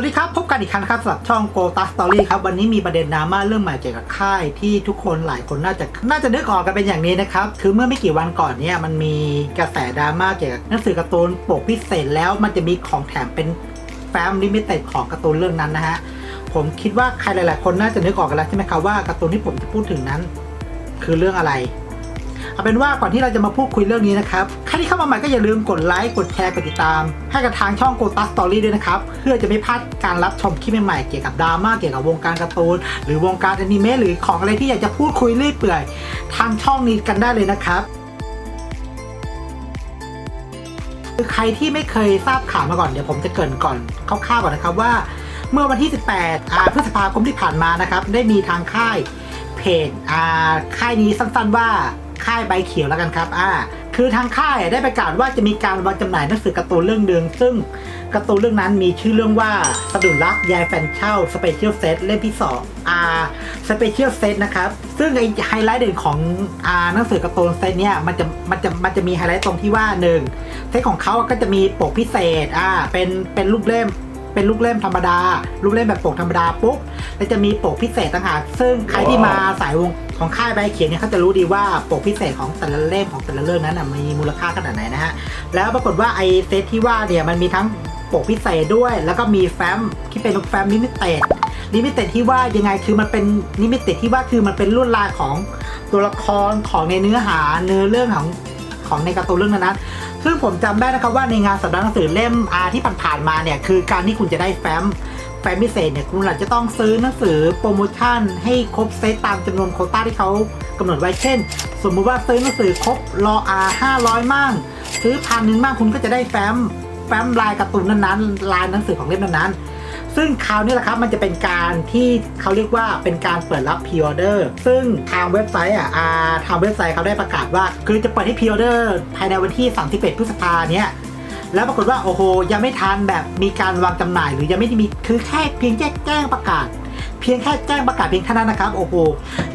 วัสดีครับ พบกันอีกครั้งครับสำหรับช่อง Go t a Story ครับ วันนี้มีประเด็นดราม่าเรื่องใหม่เกี่ยวกับค่ายที่ทุกคนหลายคนน่าจะน่าจะนึกออกกันเป็นอย่างนี้นะครับ คือเมื่อไม่กี่วันก่อนเนี่ยมันมีกระแสดราม่าเกี่ยวกับหนังสือการ์ตูนปกพิเศษแล้วมันจะมีของแถมเป็นแฟ้มลิมิเต็ดของการ์ตูนเรื่องนั้นนะฮะผมคิดว่าใครหลาย ๆ คนน่าจะนึกออกกันแล้วใช่ไหมครับว่าการ์ตูนที่ผมจะพูดถึงนั้น คือเรื่องอะไร เอาเป็นว่าก่อนที่เราจะมาพูดคุยเรื่องนี้นะครับใครที่เข้ามาใหม่ก็อย่าลืมกดไลค์กดแชร์กดติดตาม ให้กับทางช่อง g o t a Story ด้วยนะครับเพื่อจะไม่พลาดการรับชมคลิปใหม่ๆเกี่ยวกับดราม่าเกี่ยวกับวงการการ์ตูนหรือวงการอนิเมะหรือของอะไรที่อยากจะพูดคุยเรื่อยเปื่อย ทางช่องนี้กันได้เลยนะครับคือใครที่ไม่เคยทราบข่าวมาก่อนเดี๋ยวผมจะเกรินก่อนคร่าวๆก่อนนะครับว่า เมื่อวันที่ 18อาพฤษภาคมที่ผ่านมานะครับ ได้มีทางค่ายเพจอาค่ายนี้สั้นๆว่า ค่ายใบเขียวแล้วกันครับอ่าคือทางค่ายได้ประกาศว่าจะมีการวางจำหน่ายหนังสือการ์ตูนเรื่องหนึ่งซึ่งการ์ตูนเรื่องนั้นมีชื่อเรื่องว่าสะดุดรักยายแฟนเช่าสเปเชียลเซตเล่มที่2อ่าสเปเชียลเซตนะครับ ซึ่งไอไฮไลท์เด่นของอ่าหนังสือการ์ตูนเซตเนี้ยมันจะมันจะมันจะมีไฮไลท์ตรงที่ว่าหนึ่งเซตของเขาก็จะมีปกพิเศษอ่าเป็นเป็นลูกเล่ม เป็นลูกเล่มธรรมดา ลูกเล่มแบบปกธรรมดาปุ๊บแล้วจะมีปกพิเศษต่างหากซึ่งใครที่มาสายวงของค่ายใบเขียนเนี่ยเขาจะรู้ดีว่าปกพิเศษของแต่ละเล่มของแต่ละเรื่องนั้นนะมีมูลค่าขนาดไหนนะฮะแล้วปรากฏว่าไอเซตที่ว่าเนี่ยมันมีทั้งปกพิเศษด้วย แล้วก็มีแฟ้มที่เป็นแฟ้มลิมิเต็ดลิมิเต็ดที่ว่ายังไงคือมันเป็นลิมิเต็ดที่ว่าคือมันเป็นลวดลายของตัวละครของในเนื้อหาเนื้อเรื่องของของในการ์ตูนเรื่องนั้น ซึ่งผมจำได้นะครับว่าในงานสัปดาห์หนังสือเล่มอาที่ผ่านๆมาเนี่ยคือการที่คุณจะได้แฟ้มแฟ้มพิเศษเนี่ยคุณหลังจะต้องซื้อหนังสือโปรโมชั่นให้ครบเซตตามจำนวนโคต้าที่เขากำหนดไว้เช่น สมมุติว่าซื้อหนังสือครบรออาห้าร้อยมั่งซื้อพันหนึ่งมั่งคุณก็จะได้แฟ้มแฟ้มลายการ์ตูนนั้นๆลายหนังสือของเล่มนั้นๆ ซึ่งคราวนี้แหละครับมันจะเป็นการที่เขาเรียกว่าเป็นการเปิดรับพ r ออเดอร์ซึ่งทางเว็บไซต์อะอ่าทางเว็บไซต์เขาได้ประกาศว่า คือจะเปิดให้พ r ออเดอร์ภายในวันที่31พฤษภาเนี้ยแล้วปรากฏว่าโอ้โห ยังไม่ทันแบบมีการวางจำหน่าย หรือยังไม่ได้มีคือแค่เพียงแค่แจ้งประกาศ เพียงแค่แจ้งประกาศเพียงเท่านั้นนะครับโอ้โห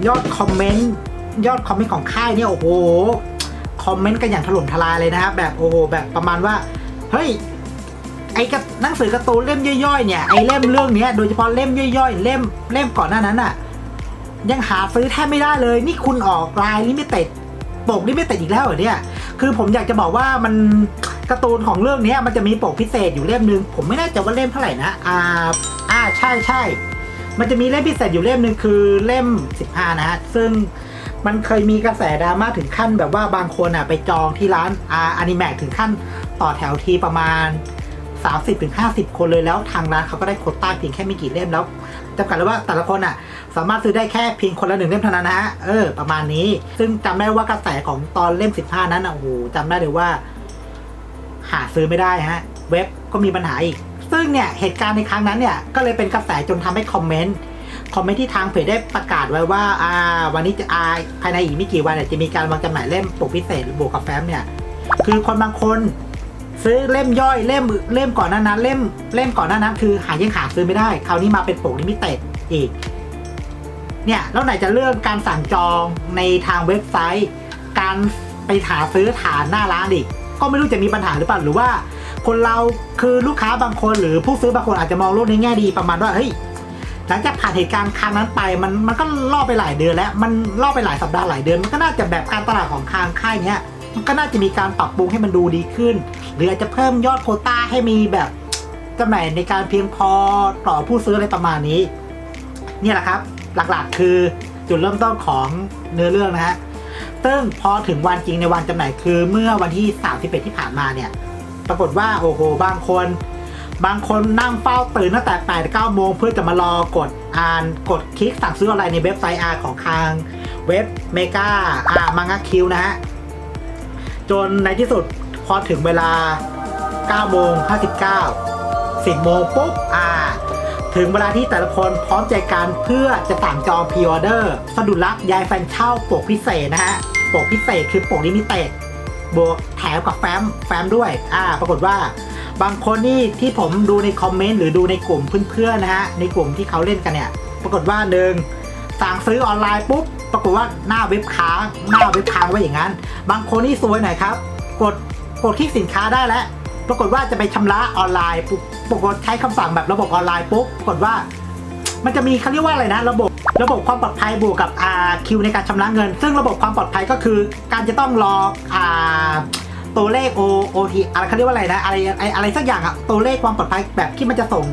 ยอดคอมเมนต์ยอดคอมเมนต์ของค่ายเนี่ยโอ้โหคอมเมนต์กันอย่างถล่มทลายเลยนะครับแบบโอ้โหแบบประมาณว่าเฮ้ย ไอ้กับหนังสือการ์ตูนเล่มย่อยๆเนี่ยไอ้เล่มเรื่องเนี้ยโดยเฉพาะเล่มย่อยๆ เล่มเล่มก่อนหน้านั้นอะยังหาซื้อแทบไม่ได้เลย นี่คุณออกลายลิมิเต็ดปกลิมิเต็ดอีกแล้วเหรอเนี่ยคือผมอยากจะบอกว่ามันการ์ตูนของเรื่องนี้มันจะมีปกพิเศษอยู่เล่มหนึ่งผมไม่แน่ใจว่าเล่มเท่าไหร่นะอ่าอ่าใช่ใช่มันจะมีเล่มพิเศษอยู่เล่มหนึ่งคือเล่ม 15 นะฮะซึ่งมันเคยมีกระแสดราม่าถึงขั้นแบบว่าบางคนอะไปจองที่ร้านอ่าอนิแมกถึงขั้นต่อแถวทีประมาณ 30-50ถึง50 คนเลยแล้วทางร้านเขาก็ได้โคต้าเพียงแค่ไม่กี่เล่มแล้วจำกัดเลยว่าแต่ละคนอะสามารถซื้อได้แค่เพียงคนละหนึ่งเล่มเท่านั้นนะฮะเออประมาณนี้ ซึ่งจำได้ว่ากระแสของตอนเล่ม 15 นั้นอะโอ้โหจำได้เลยว่า หาซื้อไม่ได้ฮะ เว็บก็มีปัญหาอีก ซึ่งเนี่ยเหตุการณ์ในครั้งนั้นเนี่ยก็เลยเป็นกระแสจนทำให้คอมเมนต์คอมเมนต์ที่ทางเพจได้ประกาศไว้ว่าอ่าวันนี้จะอาภายในอีกไม่กี่วันเนี่ยจะมีการวางจำหน่ายเล่มปกพิเศษหรือบวกกับแฟ้มเนี่ยคือคนบางคน ซื้อเล่มย่อยเล่มเล่มก่อนหน้านั้นเล่มเล่มก่อนหน้านั้นคือหายังหาซื้อไม่ได้ คราวนี้มาเป็นปกลิมิเต็ดอีก เนี่ยแล้วไหนจะเรื่องการสั่งจองในทางเว็บไซต์ การไปหาซื้อฐานหน้าร้านอีก ก็ไม่รู้จะมีปัญหาหรือเปล่าหรือว่า คนเราคือลูกค้าบางคนหรือผู้ซื้อบางคนอาจจะมองโลกในแง่ดีประมาณว่าเฮ้ยหลังจากผ่านเหตุการณ์ครั้งนั้นไปมันมันก็ล่อไปหลายเดือนแล้ว มันล่อไปหลายสัปดาห์หลายเดือนมันก็น่าจะแบบการตลาดของทางค่ายเนี้ย มันก็น่าจะมีการปรับปรุงให้มันดูดีขึ้น หรืออาจจะเพิ่มยอดโควต้าให้มีแบบจำหน่ายในการเพียงพอต่อผู้ซื้ออะไรประมาณนี้เนี่ยแหละครับ หลักๆคือจุดเริ่มต้นของเนื้อเรื่องนะฮะซึ่งพอถึงวันจริงในวันจำหน่ายคือเมื่อวันที่31ที่ผ่านมาเนี่ย ปรากฏว่าโอ้โหบางคน บางคนนั่งเฝ้าตื่นตั้งแต่8 9โมงเพื่อจะมารอกดอ่านกดคลิกสั่งซื้ออะไรในเว็บไซต์อาของทางเว็บเมกาอามังงะคิวนะฮะ จนในที่สุดพอถึงเวลา9โมง59 10โมงปุ๊บอ่า ถึงเวลาที่แต่ละคนพร้อมใจกันเพื่อจะสั่งจองพ r ออเดอร์สะดุดรักยายแฟนเช่าปกพิเศษนะฮะ ปกพิเศษคือปกลิมิเต็ดบวกแถมกับแฟ้มแฟ้มด้วย อ่า ปรากฏว่าบางคนนี่ที่ผมดูในคอมเมนต์หรือดูในกลุ่มเพื่อนๆนะฮะ ในกลุ่มที่เขาเล่นกันเนี่ย ปรากฏว่าหนึ่งสั่งซื้อออนไลน์ปุ๊บ ปรากฏว่าหน้าเว็บค้างหน้าเว็บค้างไว้อย่างนั้น บางคนนี่ซวยหน่อยครับ กดกดคลิกสินค้าได้แล้ว ปรากฏว่าจะไปชำระออนไลน์ปุ๊บปรากฏใช้คำสั่งแบบระบบออนไลน์ปุ๊บปรากฏว่า มันจะมีเขาเรียกว่าอะไรนะ ระบบระบบความปลอดภัยบวกกับอ่าคิวในการชำระเงิน ซึ่งระบบความปลอดภัยก็คือ การจะต้องรออาตัวเลข O O T อะไรเขาเรียกว่าอะไรนะอะไรอะไรสักอย่างอะตัวเลขความปลอดภัยแบบที่มันจะส่ง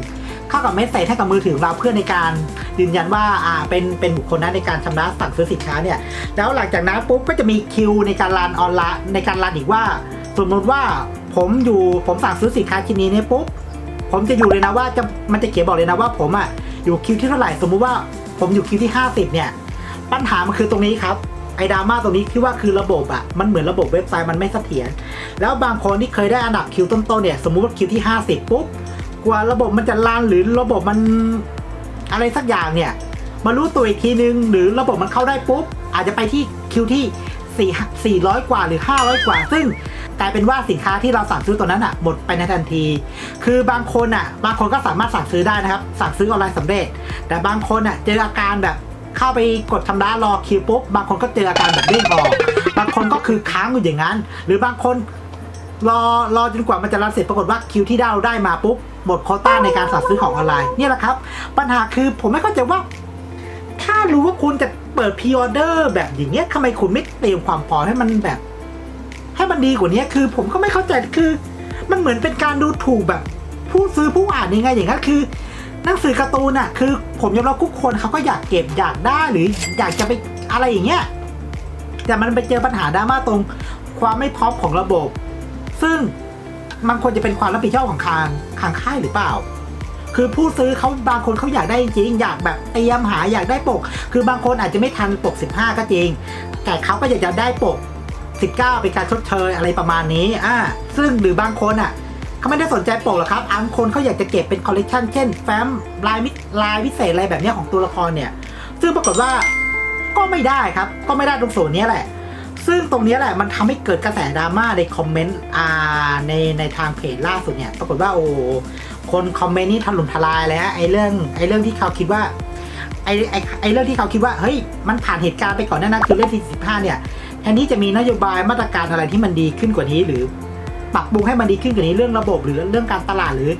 เข้ากับเมสเซจให้กับมือถือเราเพื่อในการยืนยันว่าอ่าเป็นเป็นบุคคลนั้นในการชำระสั่งซื้อสินค้าเนี่ยแล้วหลังจากนั้นปุ๊บก็จะมีคิวในการรันออนไลน์ในการรันอีกว่า สมมติว่าผมอยู่ผมสั่งซื้อสินค้าชิ้นนี้เนี่ยปุ๊บผมจะอยู่เลยนะว่าจะมันจะเขียนบอกเลยนะว่าผมอะอยู่คิวที่เท่าไหร่สมมุติว่าผมอยู่คิวที่ 50 เนี่ย ปัญหามันคือตรงนี้ครับไอ้ดราม่าตรงนี้ที่ว่าคือระบบอะมันเหมือนระบบเว็บไซต์มันไม่เสถียรแล้วบางคนที่เคยได้อันดับคิวต้นๆเนี่ยสมมุติว่าคิวที่ 50 ปุ๊บ กว่าระบบมันจะรันหรือระบบมันอะไรสักอย่างเนี่ย มารู้ตัวอีกทีนึง หรือระบบมันเข้าได้ปุ๊บ อาจจะไปที่คิวที่ 4 400 กว่าหรือ 500 กว่า ซึ่งกลายเป็นว่าสินค้าที่เราสั่งซื้อตัวนั้นอะหมดไปในทันที คือบางคนอะ บางคนก็สามารถสั่งซื้อได้นะครับ สั่งซื้อออนไลน์สำเร็จ แต่บางคนอะเจออาการแบบเข้าไปกดชำระรอคิวปุ๊บ บางคนก็เจออาการแบบเด้งออก บางคนก็คือค้างอยู่อย่างนั้น หรือบางคนรอรอจนกว่ามันจะรันเสร็จปรากฏว่าคิวที่ได้ได้มาปุ๊บ หมดโคต้าในการสั่งซื้อของออนไลน์เนี่ยแหละครับ ปัญหาคือผมไม่เข้าใจว่า ถ้ารู้ว่าคุณจะเปิดพ r ออเดอร์แบบอย่างเงี้ยทำไมคุณไม่เตรียมความพร้อมให้มันแบบ ให้มันดีกว่านี้คือ ผมก็ไม่เข้าใจคือ มันเหมือนเป็นการดูถูกแบบ ผู้ซื้อผู้อ่านยังไงอย่างนั้นคือหนังสือการ์ตูนอะคือ ผมยอมรับทุกคนเขาก็อยากเก็บอยากได้หรืออยากจะไปอะไรอย่างเงี้ยแต่มันไปเจอปัญหาดราม่าตรงความไม่พร้อมของระบบ ซึ่ง มันควรจะเป็นความรับผิดชอบของทางทางค่ายหรือเปล่า คือผู้ซื้อเขาบางคนเขาอยากได้จริง อยากแบบเตรียมหาอยากได้ปก คือบางคนอาจจะไม่ทันปก 15 ก็จริง แต่เขาก็อยากจะได้ปก 19 เป็นการชดเชยอะไรประมาณนี้อ่าซึ่งหรือบางคนอะเขาไม่ได้สนใจปกหรอกครับบางคนเขาอยากจะเก็บเป็นคอลเลกชันเช่นแฟ้มลายมิลายพิเศษอะไรแบบนี้ของตัวละครเนี่ย ซึ่งปรากฏว่าก็ไม่ได้ครับ ก็ไม่ได้ตรงส่วนนี้แหละ ซึ่งตรงนี้แหละมันทำให้เกิดกระแสดราม่าในคอมเมนต์อ่าในในทางเพจล่าสุดเนี่ยปรากฏว่าโอ้คนคอมเมนต์นี่ถล่มทลายเลยฮะไอ้เรื่องไอ้เรื่องที่เขาคิดว่าไอ้ไอ้ไอ้เรื่องที่เขาคิดว่าเฮ้ยมันผ่านเหตุการณ์ไปก่อนน้านั้นคือเรื่องที่15เนี่ยแทนที่จะมีนโยบายมาตรการอะไรที่มันดีขึ้นกว่านี้ หรือปรับปรุงให้มันดีขึ้นกว่านี้เรื่องระบบหรือเรื่องการตลาดหรือ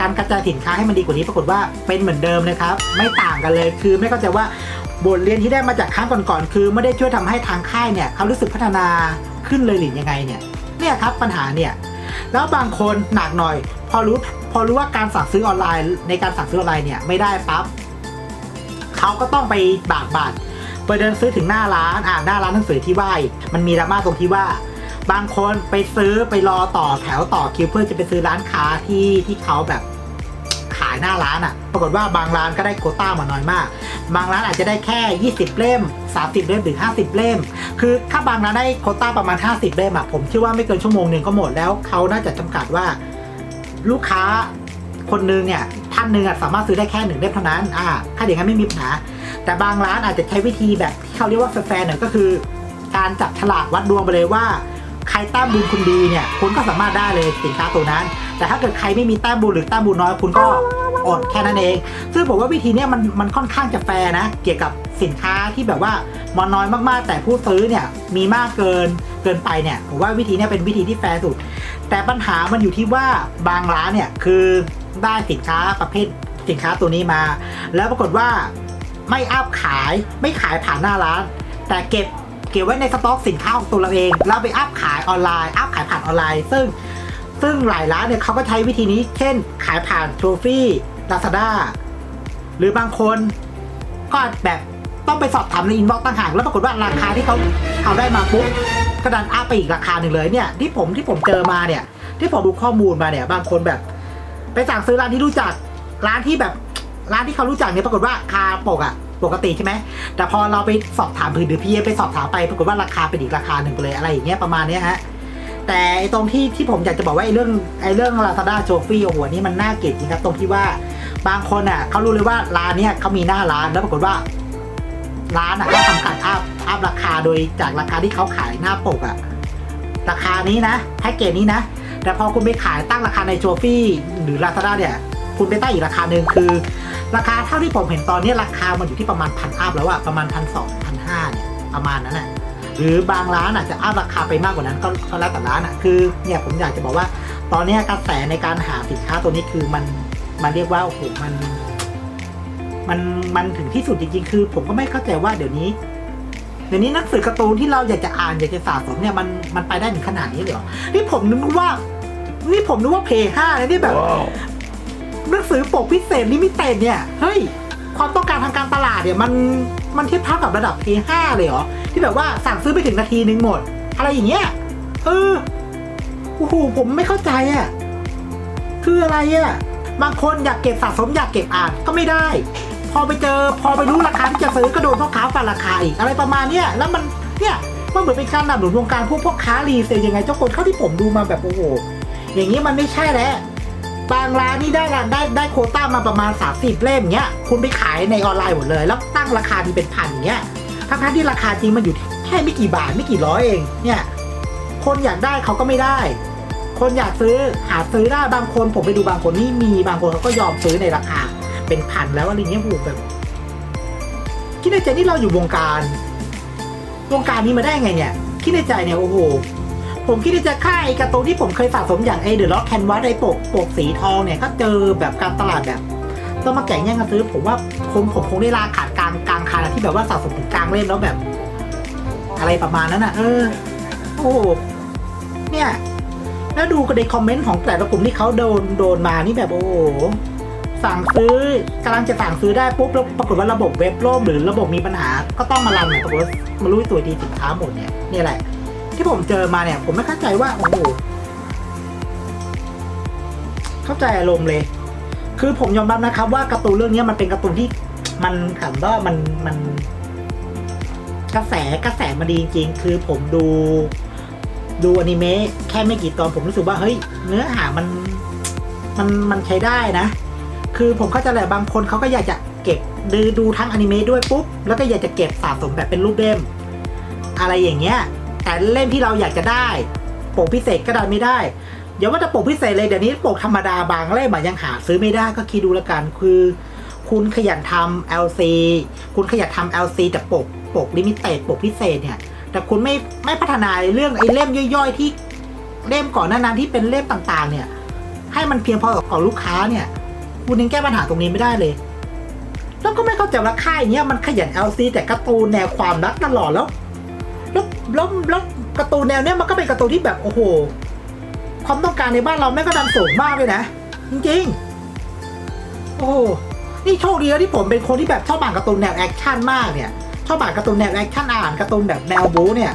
การกระจายสินค้าให้มันดีกว่านี้ปรากฏว่าเป็นเหมือนเดิมนะครับ ไม่ต่างกันเลยคือไม่เข้าใจว่า บทเรียนที่ได้มาจากครั้งก่อนๆคือ ไม่ได้ช่วยทำให้ทางค่ายเนี่ยเขารู้สึกพัฒนาขึ้นเลยหรือยังไงเนี่ยเนี่ยครับปัญหาเนี่ยแล้วบางคนหนักหน่อย พอรู้พอรู้ว่าการสั่งซื้อออนไลน์ ในการสั่งซื้อออนไลน์เนี่ยไม่ได้ปั๊บเขาก็ต้องไปบากบัตรไปเดินซื้อถึงหน้าร้านอ่าหน้าร้านหนังสือที่ว่ามันมีดราม่าตรงที่ว่า บางคนไปซื้อไปรอต่อแถวต่อคิวเพื่อจะไปซื้อร้านค้าที่ที่เขาแบบายหน้าร้านอะ่ะ ปรากฏว่าบางร้านก็ได้โคต้ามาน้อยมาก บางร้านอาจจะได้แค่ 20 เล่ม 30 เล่มหรือ 50 เล่ม คือถ้าบางร้านได้โคต้าประมาณ 50 เล่มอะผมเชื่อว่าไม่เกินชั่วโมงหนึ่งก็หมดแล้วเขาน่าจะจำกัดว่า ลูกค้าคนหนึงเนี่ยท่านหนึ่งอะสามารถซื้อได้แค่หนึ่งเล่มเท่านั้นอ่าถ้าอย่างนั้นไม่มีปัญหา แต่บางร้านอาจจะใช้วิธีแบบที่เขาเรียกว่าแฟร์หน่อยก็คือ การจับฉลากวัดดวงไปเลยว่าใครแต้มบุญคุณดีเนี่ยคุณก็สามารถได้เลยสินค้าตัวนั้น แต่ถ้าเกิดใครไม่มีแต้มบุญหรือแต้มบุญน้อยคุณก็ อดแค่นั้นเอง ซึ่งผมว่าวิธีนี้มันมันค่อนข้างจะแฟร์นะ เกี่ยวกับสินค้าที่แบบว่ามันน้อยมากๆ แต่ผู้ซื้อเนี่ยมีมากเกินเกินไปเนี่ยผมว่าวิธีนี้เป็นวิธีที่แฟร์สุด แต่ปัญหามันอยู่ที่ว่าบางร้านเนี่ยคือได้สินค้าประเภทสินค้าตัวนี้มา แล้วปรากฏว่าไม่อัพขายไม่ขายผ่านหน้าร้าน แต่เก็บเก็บไว้ในสต็อกสินค้าของตัวเราเองแล้วไปอัพขายออนไลน์อัพขายผ่านออนไลน์ ซึ่งซึ่งหลายร้านเนี่ยเขาก็ใช้วิธีนี้ เช่น ขายผ่านโทรฟี่ ลาซาด้าหรือบางคนก็แบบต้องไปสอบถามในอินบ็อกซ์ต่างหากแล้วปรากฏว่าราคาที่เขาเอาได้มาปุ๊บก็ดันอัพไปอีกราคาหนึ่งเลยเนี่ยที่ผมที่ผมเจอมาเนี่ย ที่ผมดูข้อมูลมาเนี่ย บางคนแบบ ไปสั่งซื้อร้านที่รู้จักร้านที่แบบร้านที่เขารู้จักเนี่ยปรากฏว่าคาปกอะปกติใช่ไหมแต่พอเราไปสอบถามพื้นหรือพี่ไปสอบถามไปปรากฏว่าราคาเป็นอีกราคาหนึ่งไปเลยอะไรอย่างเงี้ยประมาณเนี้ยฮะแต่ตรงที่ที่ผมอยากจะบอกว่าไอ้เรื่องไอ้เรื่อง Lazada t r o p h y โอ้โหนี่มันน่าเกลียดจริงครับตรงที่ว่า บางคนอะเขารู้เลยว่าร้านเนี้ยเขามีหน้าร้านแล้วปรากฏว่า ร้านอะเขาทำการอัพอัพราคาโดยจากราคาที่เขาขายหน้าปกอะราคานี้นะแพ็กเกจนี้นะ แต่พอคุณไปขายตั้งราคาในโจฟี่หรือ Lazada เนี่ยคุณไปตั้งอีกราคาหนึ่งคือ ราคาเท่าที่ผมเห็นตอนนี้ราคามันอยู่ที่ประมาณพันอัพแล้วอะประมาณพันสองพันห้าเนี่ยประมาณนั้นแหละหรือบางร้านอาจจะอัพราคาไปมากกว่านั้นก็แล้วแต่ร้านอะคือเนี่ยผมอยากจะบอกว่า ตอนนี้กระแสในการหาสินค้าตัวนี้คือมัน มันเรียกว่าโอ้โหมัน มันมันถึงที่สุดจริงๆ คือ ผมก็ไม่เข้าใจว่าเดี๋ยวนี้ เดี๋ยวนี้หนังสือการ์ตูนที่เราอยากจะอ่านอยากจะสะสมเนี่ยมันมันไปได้ถึงขนาดนี้เลยเหรอนี่ผมนึกว่า นี่ผมนึกว่าเพย์ห้าเลยนี่แบบหนังสือปกพิเศษลิมิเต็ดเนี่ยเฮ้ยความต้องการทางการตลาดเนี่ย มันมันเทียบเท่ากับระดับ P5 เลยเหรอ ที่แบบว่าสั่งซื้อไปถึงนาทีนึงหมด อะไรอย่างเงี้ยเออโอ้โหผมไม่เข้าใจอะ่ะ คืออะไรอะ่ะ บางคนอยากเก็บสะสมอยากเก็บอ่านก็ไม่ได้ พอไปเจอพอไปรู้ราคาที่จะซื้อก็โดนพ่อค้าฟันราคาอีกอะไรประมาณเนี้ยแล้วมันเนี่ยมันเหมือนเป็นการดับหนุนวงการพวกพ่อค้ารีเซลยังไงเจ้าคนเข้าที่ผมดูมาแบบโอ้โหอย่างนี้มันไม่ใช่แล้วบางร้านนี่ได้ร้านได้ได้โคต้ามาประมาณ30เล่มเงี้ยคุณไปขายในออนไลน์หมดเลย แล้วตั้งราคาที่เป็นพันเงี้ยทั้งๆที่ราคาจริงมันอยู่แค่ไม่กี่บาทไม่กี่ร้อยเองเนี่ยคนอยากได้เขาก็ไม่ได้ คนอยากซื้อหาซื้อได้บางคนผมไปดูบางคนนี่มีบางคนเขาก็ยอมซื้อในราคา เป็นพันแล้วอะไรเงี้ยโหแบบคิดในใจนี่เราอยู่วงการ วงการนี้มาได้ไงเนี่ย คิดในใจเนี่ยโอ้โห ผมคิดว่าจะค่ายการ์ตูนที่ผมเคยสะสมอย่างไอเดอะล็อกแคนวาสไอปกปกสีทองเนี่ยก็เจอแบบการตลาดแบบต้องมาแข่งแย่งกันซื้อ ผมว่าผมผมคงได้ลาขาดกลางกลางคันที่แบบว่าสะสมถึงกลางเล่มแล้วแบบ อะไรประมาณนั้นอะ เออ โอ้โหเนี่ย แล้วดูกันในคอมเมนต์ของแต่ละกลุ่มที่เขาโดนโดนมานี่แบบโอ้โหสั่งซื้อกำลังจะสั่งซื้อได้ปุ๊บแล้วปรากฏว่าระบบเว็บล่มหรือระบบมีปัญหา ก็ต้องมารันเนี่ยปรากฏมารู้ตัวดีสินค้าหมดเนี่ยนี่แหละ ที่ผมเจอมาเนี่ย ผมไม่เข้าใจว่าโอ้โหเข้าใจอารมณ์เลย คือผมยอมรับนะครับ ว่าการ์ตูนเรื่องนี้มันเป็นการ์ตูนที่มันถามว่ามันมัน กระแสกระแสมันดีจริงๆคือผมดู ดูอนิเมะแค่ไม่กี่ตอนผมรู้สึกว่าเฮ้ยเนื้อหามันมันมันใช้ได้นะ คือผมเข้าใจแหละบางคนเขาก็อยากจะเก็บดูดูทั้งอนิเมะด้วยปุ๊บแล้วก็อยากจะเก็บสะสมแบบเป็นรูปเล่มอะไรอย่างเงี้ย แต่เล่มที่เราอยากจะได้ปกพิเศษก็ดันไม่ได้เดี๋ยวว่าจะปกพิเศษเลยเดี๋ยวนี้ปกธรรมดาบางเล่มยังหาซื้อไม่ได้ก็คิดดูล้วกันคือ คุณขยันทำ LC คุณขยันทำ LC แต่ปกปกลิมิเต็ดปกพิเศษเนี่ย แต่คุณไม่ไม่พัฒนาเรื่องไอ้เล่มย่อยๆ ที่เล่มก่อนหน้านั้นที่เป็นเล่มต่างๆ เนี่ย ให้มันเพียงพอกับลูกค้าเนี่ย คุณยังแก้ปัญหาตรงนี้ไม่ได้เลย แล้วก็ไม่เข้าใจว่าค่ายเนี้ยมันขยัน LC แต่การ์ตูนแนวความรักตลอดแล้วแล้วแล้วแล้วการ์ตูนแนวเนี้ยมันก็เป็นการ์ตูนที่แบบโอ้โห ความต้องการในบ้านเราแม่ก็ดันสูงมากเลยนะ จริงๆ โอ้โหนี่โชคดีแล้วที่ผมเป็นคนที่แบบชอบอ่านการ์ตูนแนวแอคชั่นมากเนี่ย อบอ่านการ์ตูนแนวแอคชั่นอ่านการ์ตูนแบบแนวบู๊เนี่ย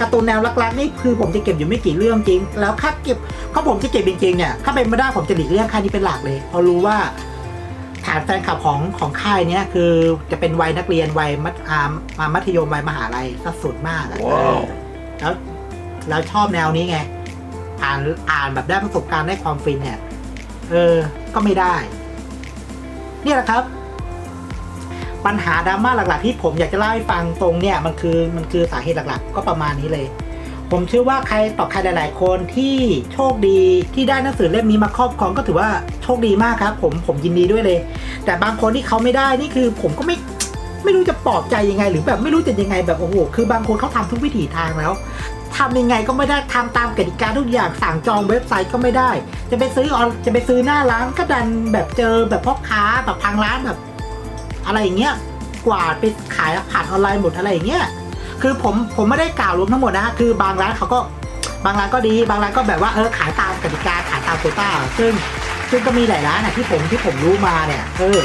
การ์ตูนแนวรักๆนี่คือผมจะเก็บอยู่ไม่กี่เรื่องจริง แล้วถ้าเก็บถ้าผมจะเก็บจริงๆเนี่ยถ้าเป็นไม่ได้ผมจะหลีกเลี่ยงค่ายนี้เป็นหลักเลยเพราะรู้ว่าฐานแฟนคลับของของค่ายเนี้ยคือจะเป็นวัยนักเรียนวัยมัธอ่ามามัธยมวัยมหาลัยสัดส่วนมากอะว้าวแล้วแล้วชอบแนวนี้ไง อ่านอ่านแบบได้ประสบการณ์ได้ความฟินเนี่ยเออ ก็ไม่ได้ เนี่ยแหละครับ ปัญหาดราม่าหลักๆ ที่ผมอยากจะเล่าให้ฟังตรงเนี่ยมันคือมันคือสาเหตุหลักๆ ก็ประมาณนี้เลย ผมเชื่อว่าใครต่อใครหลาย ๆ คนที่โชคดีที่ได้หนังสือเล่มนี้มาครอบครองก็ถือว่าโชคดีมากครับ ผมผมยินดีด้วยเลย แต่บางคนที่เขาไม่ได้นี่คือผมก็ไม่ไม่รู้จะปลอบใจยังไง หรือแบบไม่รู้จะยังไงแบบโอ้โหคือบางคนเขาทำทุกวิถีทางแล้วทำยังไงก็ไม่ได้ทำตามกติกาทุกอย่างสั่งจองเว็บไซต์ก็ไม่ได้ จะไปซื้อออนจะไปซื้อหน้าร้านก็ดันแบบเจอแบบพ่อค้าแบบพังร้านแบบ อะไรอย่างเงี้ยกวาดไปขายผ่านออนไลน์หมดอะไรอย่างเงี้ยคือผมผมไม่ได้กล่าวรวมทั้งหมดนะคือบางร้านเขาก็บางร้านก็ดี บางร้านก็แบบว่าเออขายตามกติกาขายตามโควต้าซึ่งซึ่งก็มีหลายร้านนะที่ผมที่ผมรู้มาเนี่ยเออ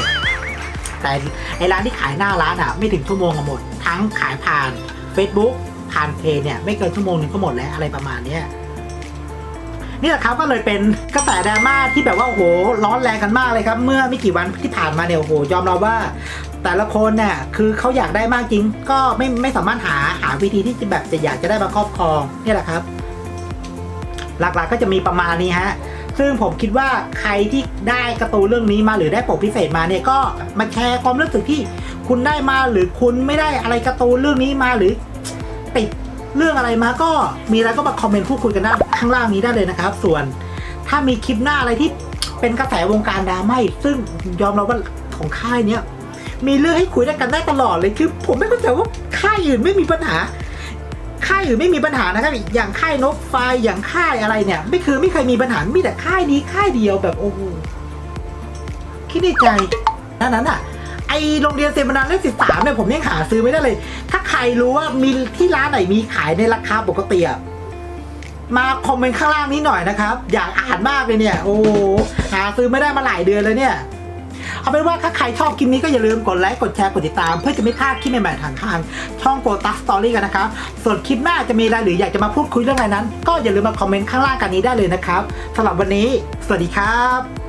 แต่ไอร้านที่ขายหน้าร้านอะไม่ถึงชั่วโมงก็หมด ทั้งขายผ่าน Facebook ผ่านเพจเนี่ยไม่เกินชั่วโมงนึงก็หมดแล้วอะไรประมาณเนี้ย นี่แหละครับก็เลยเป็นกระแสดราม่าที่แบบว่าโอ้โหร้อนแรงกันมากเลยครับ เมื่อไม่กี่วันที่ผ่านมาเนี่ยโอ้โหยอมรับว่า แต่ละคนเนี่ยคือเขาอยากได้มากจริง ก็ไม่ไม่สามารถหาหาวิธีที่จะแบบจะอยากจะได้มาครอบครองนี่แหละครับ หลักๆก็จะมีประมาณนี้ฮะซึ่งผมคิดว่าใครที่ได้กร์ตูเรื่องนี้มาหรือได้ปกพิเศษมาเนี่ยก็มาแชร์ความรู้สึกที่คุณได้มาหรือคุณไม่ได้อะไรกร์ตูเรื่องนี้มาหรือติด เรื่องอะไรมาก็มีอะไรก็มาคอมเมนต์พูดคุยกันได้ข้างล่างนี้ได้เลยนะครับ ส่วนถ้ามีคลิปหน้าอะไรที่เป็นกระแสวงการดราม่าซึ่งยอมรับว่าของค่ายเนี้ยมีเรื่องให้คุยได้กันได้ตลอดเลยคือ ผมไม่เข้าใจว่าค่ายอื่นไม่มีปัญหา ค่ายอื่นไม่มีปัญหานะครับอย่างค่ายนกไฟอย่างค่ายอะไรเนี่ย ไม่คือไม่เคยมีปัญหามีแต่ค่ายนี้ค่ายเดียวแบบโอ้โหคิดในใจนั้นนั้นอะ อโรงเรียนเซมินาเลขสิบสามเนี่ยผมยังหาซื้อไม่ได้เลย ถ้าใครรู้ว่ามีที่ร้านไหนมีขายในราคาปกติอะมาคอมเมนต์ข้างล่างนี้หน่อยนะครับ อยากอ่านมากเลยเนี่ย โอ้หหาซื้อไม่ได้มาหลายเดือนแล้วเนี่ย เอาเป็นว่าถ้าใครชอบคลิปนี้ก็อย่าลืมกดไลค์ กดแชร์ กดติดตาม เพื่อจะไม่พลาดคลิปใหม่ๆทางทาง ช่องโกตัสสตอรี่กันนะครับ ส่วนคลิปหน้าจะมีอะไรหรืออยากจะมาพูดคุยเรื่องอะไรนั้น ก็อย่าลืมมาคอมเมนต์ข้างล่างกันนี้ได้เลยนะครับสำหรับวันนี้ สวัสดีครับ